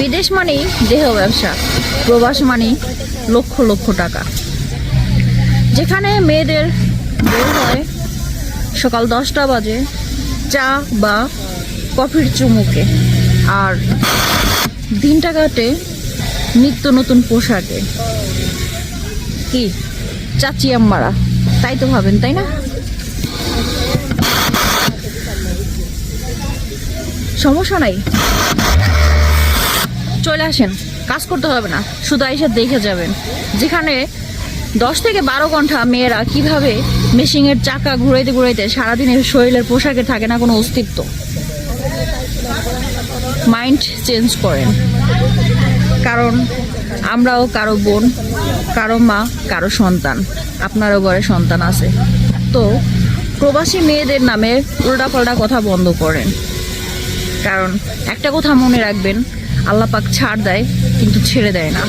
বিদেশ মানেই দেহ ব্যবসা, প্রবাস মানেই লক্ষ লক্ষ টাকা। যেখানে মেয়েদের বের হয় সকাল দশটা বাজে চা বা কফির চুমুকে, আর দিনটা কাটে নিত্য নতুন পোশাকে। কি? চাচি আম্মারা, তাই তো ভাবেন, তাই না? সমস্যা নাই। চলে আসেন, কাজ করতে হবে না, শুধু এসে দেখে যাবেন। যেখানে দশ থেকে বারো ঘণ্টা মেয়েরা কীভাবে মেশিনের চাকা ঘুরাইতে ঘুরাইতে সারাদিনের শরীরের পোশাকে থাকে না কোনো অস্তিত্ব। মাইন্ড চেঞ্জ করেন। কারণ আমরাও কারও বোন, কারও মা, কারও সন্তান, আপনারও ঘরে সন্তান আছে। তো প্রবাসী মেয়েদের নামে উল্টাপাল্টা কথা বন্ধ করেন। কারণ একটা কথা মনে রাখবেন আল্লাহ পাক ছাড় দেয় কিন্তু ছেড়ে দেয় না।